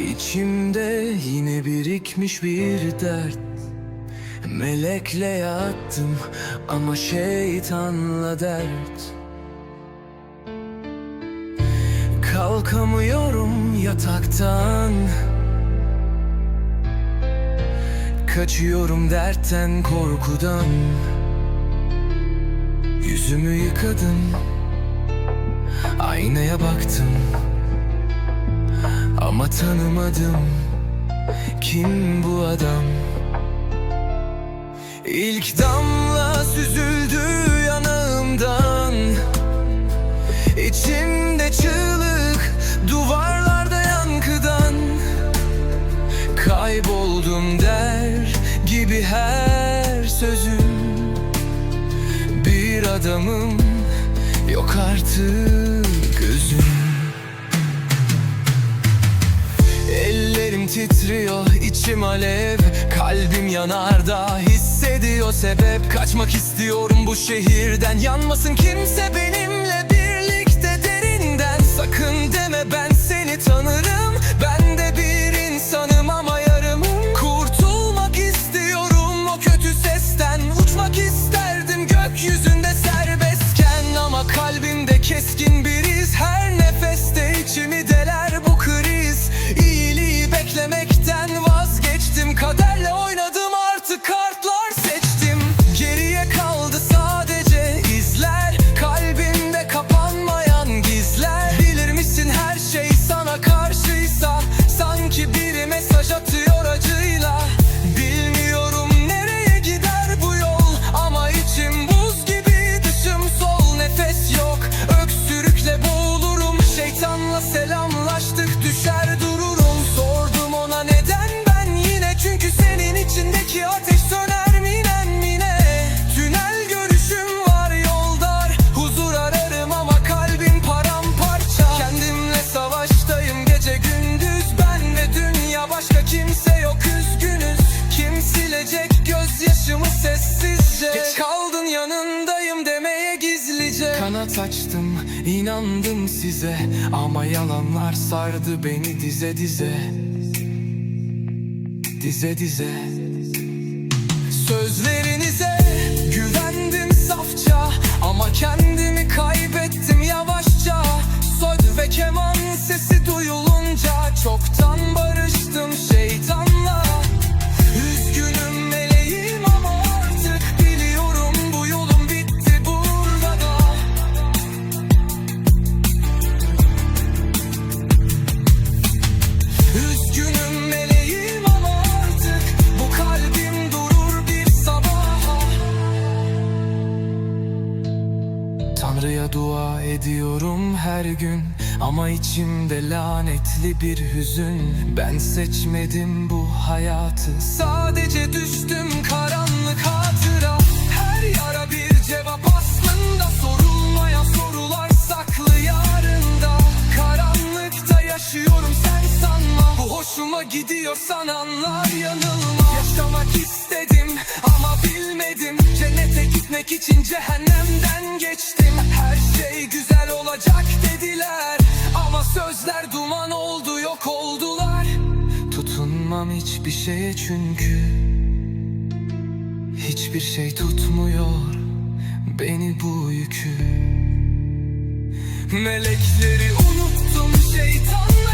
İçimde yine birikmiş bir dert. Melekle yattım ama şeytanla dert. Kalkamıyorum yataktan. Kaçıyorum dertten korkudan. Yüzümü yıkadım Aynaya baktım Ama tanımadım Kim bu adam. İlk damla süzüldü yanağımdan İçimde çığlık Duvarlarda yankıdan. Kayboldum der gibi her sözüm. Bir adamım yok artık gözüm titriyor, içim alev. Kalbim yanarda, hissediyor sebep. Kaçmak istiyorum bu şehirden. Yanmasın kimse benimle birlikte derinden. Sakın deme ben seni tanırım Kanat açtım inandım size. Ama yalanlar sardı beni dize dize. Dize dize. Sözlerinize Tanrı'ya dua ediyorum her gün. Ama içimde lanetli bir hüzün. Ben seçmedim bu hayatı. Sadece düştüm karanlık hatıra. Her yara bir cevap aslında. Sorulmayan sorular saklı yarında. Karanlıkta yaşıyorum sen sanma. Bu hoşuma gidiyorsan anlar yanılma. Yaşamak istedim ama bilmedim Cennete gitmek için cehennemden geçtim. Her şey güzel olacak dediler. Ama sözler duman oldu yok oldular. Tutunmam hiçbir şeye çünkü Hiçbir şey tutmuyor beni bu yükü. Melekleri unuttum şeytanla